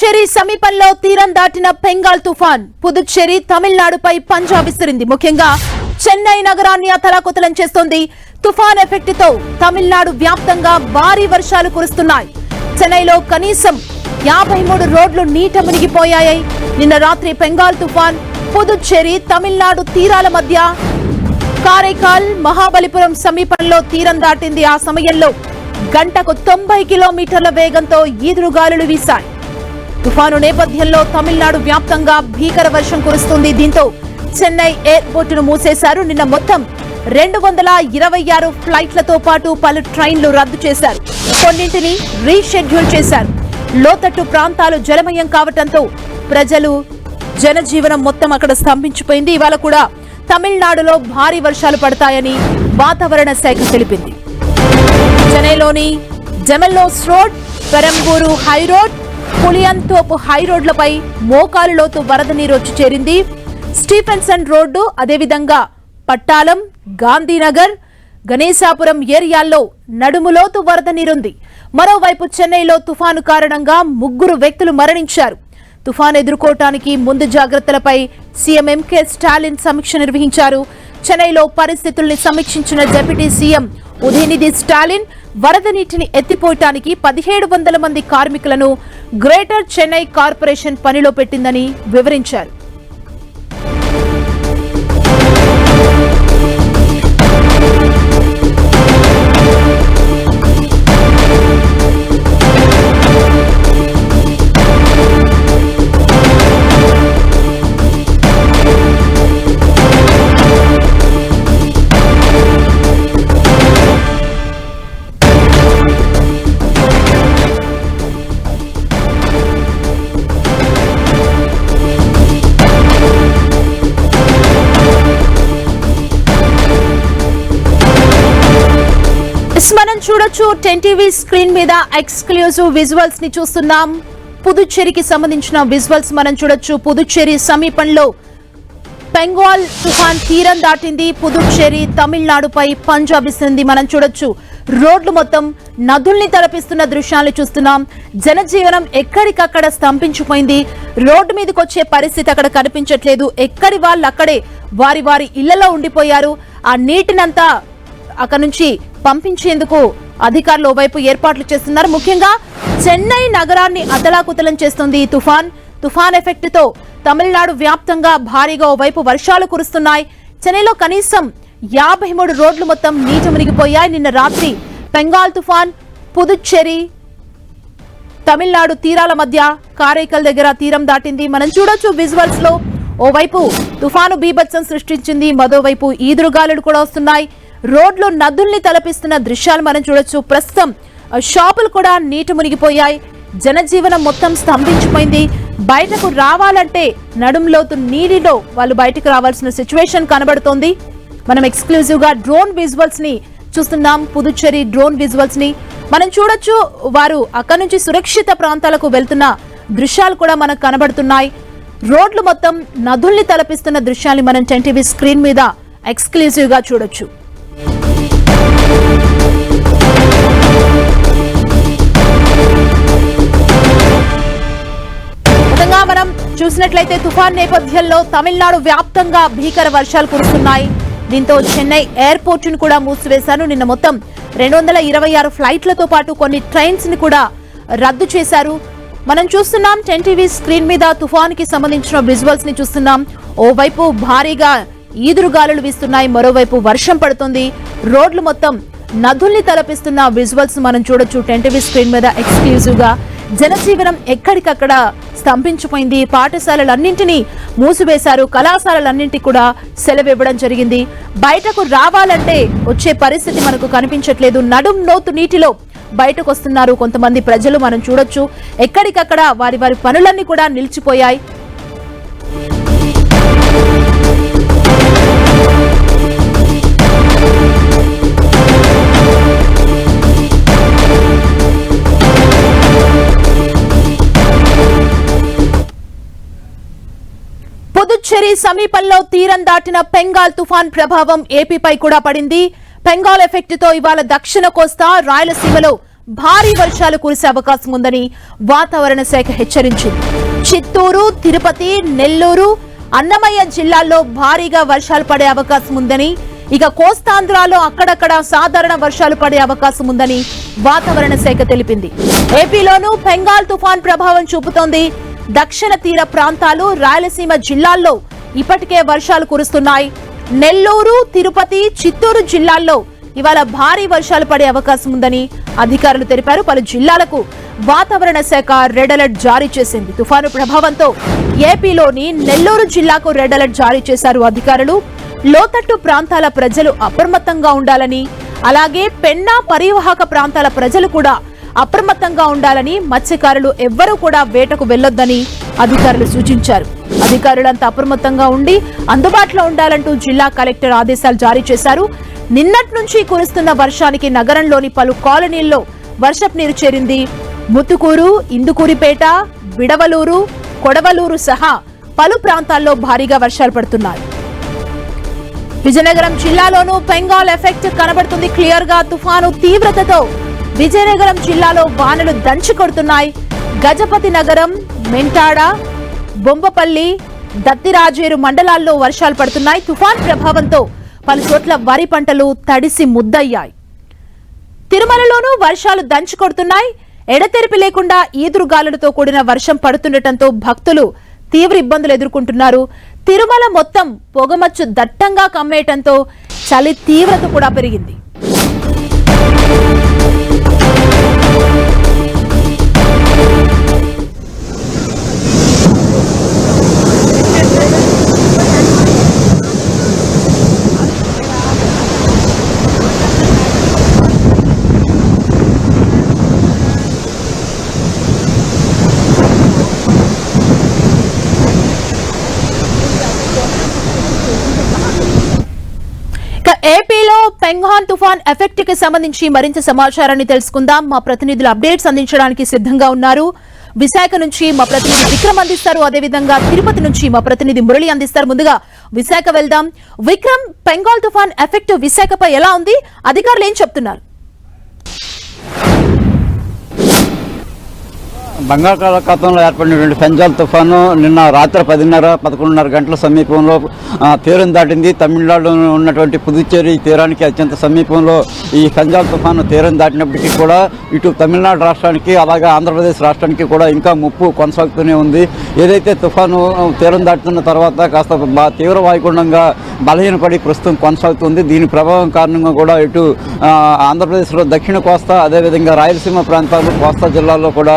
పుదుచ్చేరి సమీపంలో తీరం దాటిన బెంగాల్ తుఫాన్. పుదుచ్చేరి తమిళనాడుపై పంజా విసిరింది ముఖ్యంగా చెన్నై నగరాన్ని అతలాకుతలం చేస్తోంది. తుఫాన్ ఎఫెక్ట్తో తమిళనాడు వ్యాప్తంగా భారీ వర్షాలు కురుస్తున్నాయి. చెన్నైలో కనీసం యాభై మూడు రోడ్లు నీట మునిగిపోయాయి. నిన్న రాత్రి బెంగాల్ తుఫాన్ పుదుచ్చేరి తమిళనాడు తీరాల మధ్య కారైకాల్ మహాబలిపురం సమీపంలో తీరం దాటింది. ఆ సమయంలో గంటకు తొంభై కిలోమీటర్ల వేగంతో ఈదురుగాలులు వీశాయి. తుఫాను నేపథ్యంలో తమిళనాడు వ్యాప్తంగా భీకర వర్షం కురుస్తుంది. దీంతో చెన్నై ఎయిర్పోర్టును మూసేశారు. నిన్న మొత్తం రెండు వందల ఇరవై ఆరు ఫ్లైట్లతో పాటు పలు ట్రైన్లు రద్దు చేశారు. కొన్నింటిని రీషెడ్యూల్ చేశారు. లోతట్టు ప్రాంతాలు జలమయం కావటంతో ప్రజలు జనజీవనం మొత్తం అక్కడ స్తంభించిపోయింది. ఇవాళ కూడా తమిళనాడులో భారీ వర్షాలు పడతాయని వాతావరణ శాఖ తెలిపింది. చెన్నైలోని జెమెల్లోస్ road Perambur high road Pulianthope high రోడ్లపై మోకాలు లోతు వరద నీరు చేరింది. స్టీఫెన్సన్ రోడ్డు అదేవిధంగా పట్టాలం గాంధీనగర్ గణేశాపురం ఏరియాల్లో నడుములోతు వరద నీరుంది. మరోవైపు చెన్నైలో తుఫాను కారణంగా ముగ్గురు వ్యక్తులు మరణించారు. తుఫాన్ ఎదుర్కోవటానికి ముందు జాగ్రత్తలపై సీఎం ఎంకే స్టాలిన్ సమీక్ష నిర్వహించారు. చెన్నైలో పరిస్థితుల్ని సమీక్షించిన డిప్యూటీ సీఎం ఉదయనిధి స్టాలిన్ వరద నీటిని ఎత్తిపోయటానికి పదిహేడు వందల మంది కార్మికులను గ్రేటర్ చెన్నై కార్పొరేషన్ పనిలో పెట్టిందని వివరించారు. మనం చూడొచ్చు టెన్ టీవీ స్క్రీన్ మీద ఎక్స్క్లూజివ్ విజువల్స్ని చూస్తున్నాం. పుదుచ్చేరికి సంబంధించిన విజువల్స్ మనం చూడొచ్చు. పుదుచ్చేరి సమీపంలో బెంగాల్ తుఫాన్ తీరం దాటింది. పుదుచ్చేరి తమిళనాడుపై పంజాబ్ ఇస్తుంది మనం చూడొచ్చు. రోడ్లు మొత్తం నదుల్ని తలపిస్తున్న దృశ్యాలు చూస్తున్నాం. జనజీవనం ఎక్కడికక్కడ స్తంభించిపోయింది. రోడ్డు మీదకి వచ్చే పరిస్థితి అక్కడ కనిపించట్లేదు. ఎక్కడి వాళ్ళు అక్కడే వారి వారి ఇళ్ళలో ఉండిపోయారు. ఆ నీటినంతా అక్కడ నుంచి పంపించేందుకు అధికారులు ఓవైపు ఏర్పాట్లు చేస్తున్నారు. ముఖ్యంగా చెన్నై నగరాన్ని అతలాకుతలం చేస్తుంది ఈ తుఫాన్. తుఫాన్ ఎఫెక్ట్తో తమిళనాడు వ్యాప్తంగా భారీగా ఓవైపు వర్షాలు కురుస్తున్నాయి. చెన్నైలో కనీసం యాభై మూడు రోడ్లు మొత్తం నీట మునిగిపోయాయి. నిన్న రాత్రి బెంగాల్ తుఫాన్ పుదుచ్చేరి తమిళనాడు తీరాల మధ్య కారైకల్ దగ్గర తీరం దాటింది. మనం చూడొచ్చు విజువల్స్లో ఓవైపు తుఫాను బీభత్సం సృష్టించింది. మరోవైపు ఈదురుగాలులు కూడా వస్తున్నాయి. రోడ్లు నదుల్ని తలపిస్తున్న దృశ్యాలు మనం చూడొచ్చు. ప్రస్తుతం షాపులు కూడా నీటి మునిగిపోయాయి. జనజీవనం మొత్తం స్తంభించిపోయింది. బయటకు రావాలంటే నడుంలోతు నీటిలో వాళ్ళు బయటకు రావాల్సిన సిచ్యువేషన్ కనబడుతోంది. మనం ఎక్స్క్లూజివ్గా డ్రోన్ విజువల్స్ని చూస్తున్నాం పుదుచ్చేరి డ్రోన్ విజువల్స్ని మనం చూడొచ్చు వారు అక్కడి నుంచి సురక్షిత ప్రాంతాలకు వెళ్తున్న దృశ్యాలు కూడా మనకు కనబడుతున్నాయి. రోడ్లు మొత్తం నదుల్ని తలపిస్తున్న దృశ్యాన్ని మనం టెన్ టీవీ స్క్రీన్ మీద ఎక్స్క్లూజివ్గా చూడొచ్చు. చూసినట్లయితే తుఫాన్ నేపథ్యంలో తమిళనాడు వ్యాప్తంగా భీకర వర్షాలు కురుస్తున్నాయి. దీంతో చెన్నై ఎయిర్పోర్ట్ను కూడా మూసివేశారు. నిన్న మొత్తం రెండు వందల ఇరవై ఆరు ఫ్లైట్లతో పాటు కొన్ని ట్రైన్స్ని కూడా రద్దు చేశారు. మనం చూస్తున్నాం టెన్ టీవీ స్క్రీన్ మీద తుఫాన్కి సంబంధించిన విజువల్స్ని చూస్తున్నాం. ఓవైపు భారీగా ఈదురుగాలులు వీస్తున్నాయి. మరోవైపు వర్షం పడుతుంది. రోడ్లు మొత్తం నదుల్ని తలపిస్తున్న విజువల్స్ మనం చూడొచ్చు. టెన్ టీవీ స్క్రీన్ మీద ఎక్స్క్లూజివ్గా జనజీవనం ఎక్కడికక్కడ స్తంభించిపోయింది. పాఠశాలలన్నింటినీ మూసివేశారు. కళాశాలలన్నింటికి కూడా సెలవివ్వడం జరిగింది. బయటకు రావాలంటే వచ్చే పరిస్థితి మనకు కనిపించట్లేదు. నడుం లోతు నీటిలో బయటకు వస్తున్నారు కొంతమంది ప్రజలు. మనం చూడొచ్చు. ఎక్కడికక్కడ వారి వారి పనులన్నీ కూడా నిలిచిపోయాయి. పుదుచ్చేరి సమీపంలో తీరం దాటిన పెంగాల్ తుఫాన్ ప్రభావం ఏపీపై కూడా పడింది. పెంగాల్ ఎఫెక్ట్తో ఇవాళ దక్షిణ కోస్తా రాయలసీమలో భారీ వర్షాలు కురిసే అవకాశం ఉందని వాతావరణ శాఖ హెచ్చరించింది. చిత్తూరు తిరుపతి నెల్లూరు అన్నమయ్య జిల్లాల్లో భారీగా వర్షాలు పడే అవకాశం ఉందని ఇక కోస్తాంధ్రాలో అక్కడక్కడ సాధారణ వర్షాలు పడే అవకాశం ఉందని వాతావరణ శాఖ తెలిపింది. ఏపీలోనూ బెంగాల్ తుఫాన్ ప్రభావం చూపుతోంది. దక్షిణ తీర ప్రాంతాలు రాయలసీమ జిల్లాల్లో ఇప్పటికే వర్షాలు కురుస్తున్నాయి. నెల్లూరు తిరుపతి చిత్తూరు జిల్లాల్లో ఇవాళ భారీ వర్షాలు పడే అవకాశం ఉందని అధికారులు తెలిపారు. పలు జిల్లాలకు వాతావరణ శాఖ రెడ్ అలర్ట్ జారీ చేసింది. తుఫాను ప్రభావంతో ఏపీలోని నెల్లూరు జిల్లాకు రెడ్ అలర్ట్ జారీ చేశారు అధికారులు. లోతట్టు ప్రాంతాల ప్రజలు అప్రమత్తంగా ఉండాలని అలాగే పెన్నా పరివాహక ప్రాంతాల ప్రజలు కూడా అప్రమత్తంగా ఉండాలని మత్స్యకారులు ఎవ్వరూ కూడా వేటకు వెళ్ళొద్దని అధికారులు సూచించారు. అధికారులంతా అప్రమత్తంగా ఉండి అందుబాటులో ఉండాలంటూ జిల్లా కలెక్టర్ ఆదేశాలు జారీ చేశారు. నిన్నటి నుంచి కురుస్తున్న వర్షానికి నగరంలోని పలు కాలనీల్లో వర్షపు నీరు చేరింది. ముతుకూరు ఇందుకూరిపేట విడవలూరు కొడవలూరు సహా పలు ప్రాంతాల్లో భారీగా వర్షాలు పడుతున్నాయి. విజయనగరం జిల్లాలోనూ బెంగాల్ ఎఫెక్ట్ కనబడుతుంది. క్లియర్గా తుఫాను తీవ్రతతో విజయనగరం జిల్లాలో వానలు దంచి కొడుతున్నాయి. గజపతి నగరం మెంటాడ బొంబపల్లి దత్తిరాజేరు మండలాల్లో వర్షాలు పడుతున్నాయి. తుఫాన్ ప్రభావంతో పలు చోట్ల వరి పంటలు తడిసి ముద్దయ్యాయి. తిరుమలలోనూ వర్షాలు దంచి కొడుతున్నాయి. ఎడతెరిపి లేకుండా ఈదురుగాలులతో కూడిన వర్షం పడుతుండటంతో భక్తులు తీవ్ర ఇబ్బందులు ఎదుర్కొంటున్నారు. తిరుమల మొత్తం పొగమచ్చు దట్టంగా కమ్మేయటంతో చలి తీవ్రత కూడా పెరిగింది. పెంగాన్ తుఫాన్ ఎఫెక్ట్కి సంబంధించి మరింత సమాచారాన్ని తెలుసుకుందాం. మా ప్రతినిధులు అప్డేట్స్ అందించడానికి సిద్ధంగా ఉన్నారు. విశాఖ నుంచి మా ప్రతినిధి విక్రమ్ అందిస్తారు. అదేవిధంగా తిరుపతి నుంచి మా ప్రతినిధి మురళి అందిస్తారు. ముందుగా విశాఖ వెళ్దాం. విక్రమ్ బెంగాల్ తుఫాన్ ఎఫెక్ట్ విశాఖపై ఎలా ఉంది? అధికారులు ఏం చెప్తున్నారు? బంగాళాఖాతంలో ఏర్పడినటువంటి ఫెంజాల్ తుఫాను నిన్న రాత్రి పదిన్నర పదకొండున్నర గంటల సమీపంలో తీరం దాటింది. తమిళనాడులో ఉన్నటువంటి పుదుచ్చేరి తీరానికి అత్యంత సమీపంలో ఈ ఫెంజాల్ తుఫాను తీరం దాటినప్పటికీ కూడా ఇటు తమిళనాడు రాష్ట్రానికి అలాగే ఆంధ్రప్రదేశ్ రాష్ట్రానికి కూడా ఇంకా ముప్పు కొనసాగుతూనే ఉంది. ఏదైతే తుఫాను తీరం దాటుతున్న తర్వాత కాస్త తీవ్ర వాయుగుండంగా బలహీనపడి ప్రస్తుతం కొనసాగుతుంది. దీని ప్రభావం కారణంగా కూడా ఇటు ఆంధ్రప్రదేశ్లో దక్షిణ కోస్తా అదేవిధంగా రాయలసీమ ప్రాంతాలు కోస్తా జిల్లాల్లో కూడా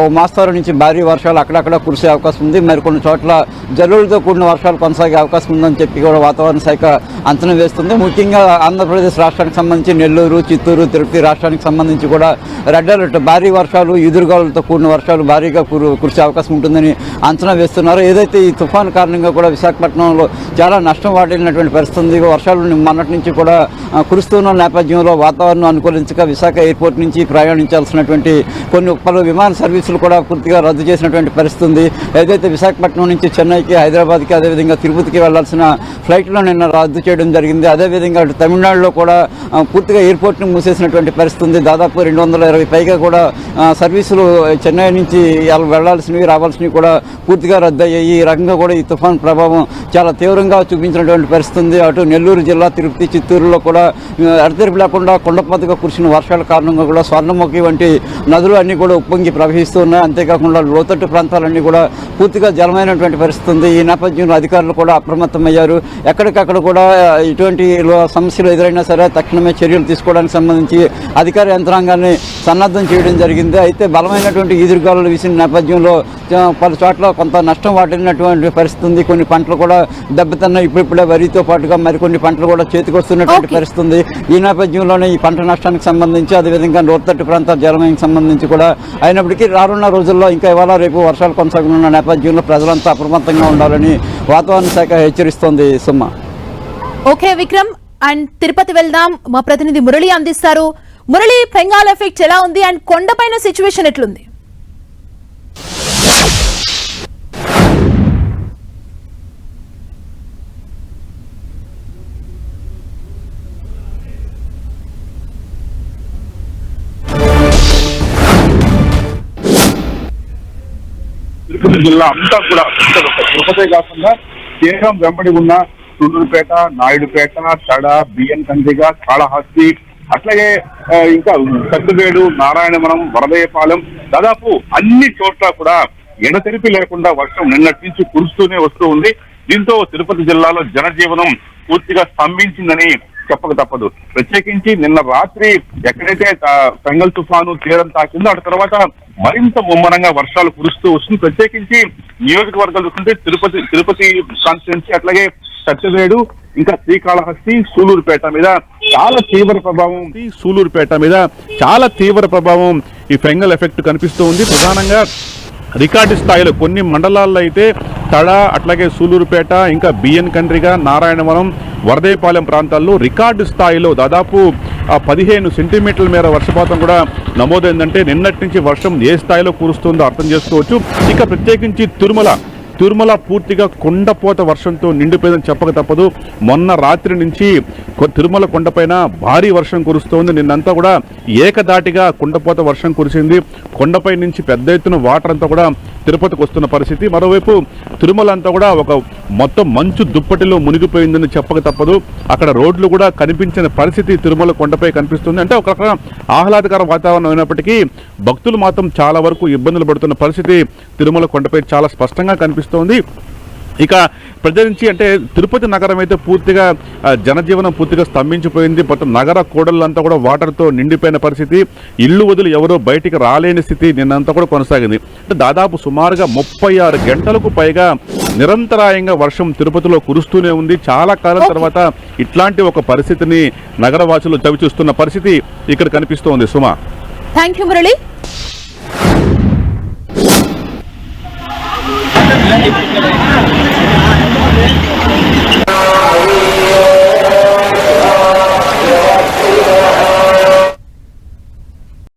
ఓ మాస్తారు నుంచి భారీ వర్షాలు అక్కడక్కడ కురిసే అవకాశం ఉంది. మరికొన్ని చోట్ల జల్లులతో కూడిన వర్షాలు కొనసాగే అవకాశం ఉందని చెప్పి కూడా వాతావరణ శాఖ అంచనా వేస్తుంది. ముఖ్యంగా ఆంధ్రప్రదేశ్ రాష్ట్రానికి సంబంధించి నెల్లూరు చిత్తూరు తిరుపతి రాష్ట్రానికి సంబంధించి కూడా రెడ్ అలర్ట్ భారీ వర్షాలు ఎదురుగాలతో కూడిన వర్షాలు భారీగా కురు కురిసే అవకాశం ఉంటుందని అంచనా వేస్తున్నారు. ఏదైతే ఈ తుఫాను కారణంగా కూడా విశాఖపట్నంలో చాలా నష్టం వాటిల్లినటువంటి పరిస్థితి వర్షాలు మొన్నటి నుంచి కూడా కురుస్తున్న నేపథ్యంలో వాతావరణం అనుకూలించక విశాఖ ఎయిర్పోర్ట్ నుంచి ప్రయాణించాల్సినటువంటి కొన్ని పలు విమాన సర్వీస్ సర్వీసులు కూడా పూర్తిగా రద్దు చేసినటువంటి పరిస్థితి ఉంది. ఏదైతే విశాఖపట్నం నుంచి చెన్నైకి హైదరాబాద్కి అదేవిధంగా తిరుపతికి వెళ్ళాల్సిన ఫ్లైట్లో నిన్న రద్దు చేయడం జరిగింది. అదేవిధంగా అటు తమిళనాడులో కూడా పూర్తిగా ఎయిర్పోర్ట్ను మూసేసినటువంటి పరిస్థితి ఉంది. దాదాపు రెండు వందల ఇరవై పైగా కూడా సర్వీసులు చెన్నై నుంచి వెళ్ళాల్సినవి రావాల్సినవి కూడా పూర్తిగా రద్దయ్యాయి. ఈ రకంగా కూడా ఈ తుఫాన్ ప్రభావం చాలా తీవ్రంగా చూపించినటువంటి పరిస్థితి ఉంది. అటు నెల్లూరు జిల్లా తిరుపతి చిత్తూరులో కూడా అడతెరిపి లేకుండా కొండపాతగా కురిసిన వర్షాల కారణంగా కూడా స్వర్ణముఖి వంటి నదులు అన్నీ కూడా ఉప్పొంగి ప్రవహిస్తూ ఉన్నాయి అంతేకాకుండా లోతట్టు ప్రాంతాలన్నీ కూడా పూర్తిగా జలమైనటువంటి పరిస్థితి ఉంది. ఈ నేపథ్యంలో అధికారులు కూడా అప్రమత్తమయ్యారు. ఎక్కడికక్కడ కూడా ఇటువంటి సమస్యలు ఎదురైనా సరే తక్షణమే చర్యలు తీసుకోవడానికి సంబంధించి అధికార యంత్రాంగాన్ని సన్నద్ధం చేయడం జరిగింది. అయితే బలమైనటువంటి ఈదురుగాలు వీసిన నేపథ్యంలో పలు చోట్ల కొంత నష్టం వాటిల్లినటువంటి పరిస్థితి ఉంది. కొన్ని పంటలు కూడా దెబ్బతిన్నాయి. ఇప్పుడిప్పుడే వరితో పాటుగా మరికొన్ని పంటలు కూడా చేతికొస్తున్నటువంటి. పరిస్థితి ఉంది. ఈ నేపథ్యంలోనే ఈ పంట నష్టానికి సంబంధించి అదేవిధంగా లోతట్టు ప్రాంతాల జలమయంకి సంబంధించి కూడా అయినప్పటికీ రానున్న రోజుల్లో ఇంకా ఇవాళ రేపు వర్షాలు కొనసాగనున్న నేపథ్యంలో ప్రజలంతా అప్రమత్తంగా ఉండాలని వాతావరణ శాఖ హెచ్చరిస్తోంది సుమ్మ. ఓకే విక్రమ్ అండ్ తిరుపతి వెళ్దాం. మా ప్రతినిధి మురళి అందిస్తారు. మురళి బెంగాల్ ఎఫెక్ట్ ఎలా ఉంది? అండ్ కొండపైన సిచ్యువేషన్ ఎట్లుంది? తిరుపతి జిల్లా అంతా కూడా తిరుపతే కాకుండా కేవలం వెంబడి ఉన్న తుండూరుపేట నాయుడుపేట తడ బియ్యం కందిగ కాళహస్తి అట్లాగే ఇంకా సత్తువేడు నారాయణవరం వరదయపాలెం దాదాపు అన్ని చోట్ల కూడా ఎడతెరిపి లేకుండా వర్షం నిన్నటి నుంచి కురుస్తూనే వస్తూ ఉంది. దీంతో తిరుపతి జిల్లాలో జనజీవనం పూర్తిగా స్తంభించిందని చెప్పక తప్పదు. ప్రత్యేకించి నిన్న రాత్రి ఎక్కడైతే పెంగల్ తుఫాను తీరం తాకిందో అటు తర్వాత మరింత ముమ్మరంగా వర్షాలు కురుస్తూ వస్తుంది ప్రత్యేకించి నియోజకవర్గాలు చూస్తుంటే తిరుపతి తిరుపతి కాన్స్టిట్యున్సీ అట్లాగే సత్యవేడు ఇంకా శ్రీకాళహస్తి సూలూరుపేట మీద చాలా తీవ్ర ప్రభావం. ఈ సూలూరుపేట మీద చాలా తీవ్ర ప్రభావం ఈ ఫెంగల్ ఎఫెక్ట్ కనిపిస్తూ ఉంది. ప్రధానంగా రికార్డు స్థాయిలో కొన్ని మండలాల్లో అయితే తడ అట్లాగే సూలూరుపేట ఇంకా బిఎన్ కండ్రిగా నారాయణవరం వరదేపాలెం ప్రాంతాల్లో రికార్డు స్థాయిలో దాదాపు పదిహేను సెంటీమీటర్ల మేర వర్షపాతం కూడా నమోదైందంటే నిన్నటి నుంచి వర్షం ఏ స్థాయిలో కురుస్తుందో అర్థం చేసుకోవచ్చు. ఇక ప్రత్యేకించి తిరుమల తిరుమల పూర్తిగా కొండపోత వర్షంతో నిండిపోయిందని చెప్పక తప్పదు. మొన్న రాత్రి నుంచి తిరుమల కొండపైన భారీ వర్షం కురుస్తోంది. నిన్నంతా కూడా ఏకదాటిగా కొండపోత వర్షం కురిసింది. కొండపై నుంచి పెద్ద ఎత్తున వాటర్ అంతా కూడా తిరుపతికి వస్తున్న పరిస్థితి. మరోవైపు తిరుమల అంతా కూడా ఒక మొత్తం మంచు దుప్పటిలో మునిగిపోయిందని చెప్పక తప్పదు. అక్కడ రోడ్లు కూడా కనిపించిన పరిస్థితి తిరుమల కొండపై కనిపిస్తుంది. అంటే ఒక ఆహ్లాదకర వాతావరణం అయినప్పటికీ భక్తులు మాత్రం చాలా వరకు ఇబ్బందులు పడుతున్న పరిస్థితి తిరుమల కొండపై చాలా స్పష్టంగా కనిపిస్తుంది. ఇక ప్రజరించి అంటే తిరుపతి నగరం అయితే పూర్తిగా జనజీవనం పూర్తిగా స్తంభించిపోయింది. మొత్తం నగర కూడళ్ళంతా కూడా వాటర్తో నిండిపోయిన పరిస్థితి. ఇల్లు వదిలి ఎవరో బయటికి రాలేని స్థితి నిన్నంతా కూడా కొనసాగింది. అంటే దాదాపు సుమారుగా ముప్పై ఆరు గంటలకు పైగా నిరంతరాయంగా వర్షం తిరుపతిలో కురుస్తూనే ఉంది. చాలా కాలం తర్వాత ఇట్లాంటి ఒక పరిస్థితిని నగరవాసులు చవిచూస్తున్న పరిస్థితి ఇక్కడ కనిపిస్తోంది. సుమా. Thank you Murali. الله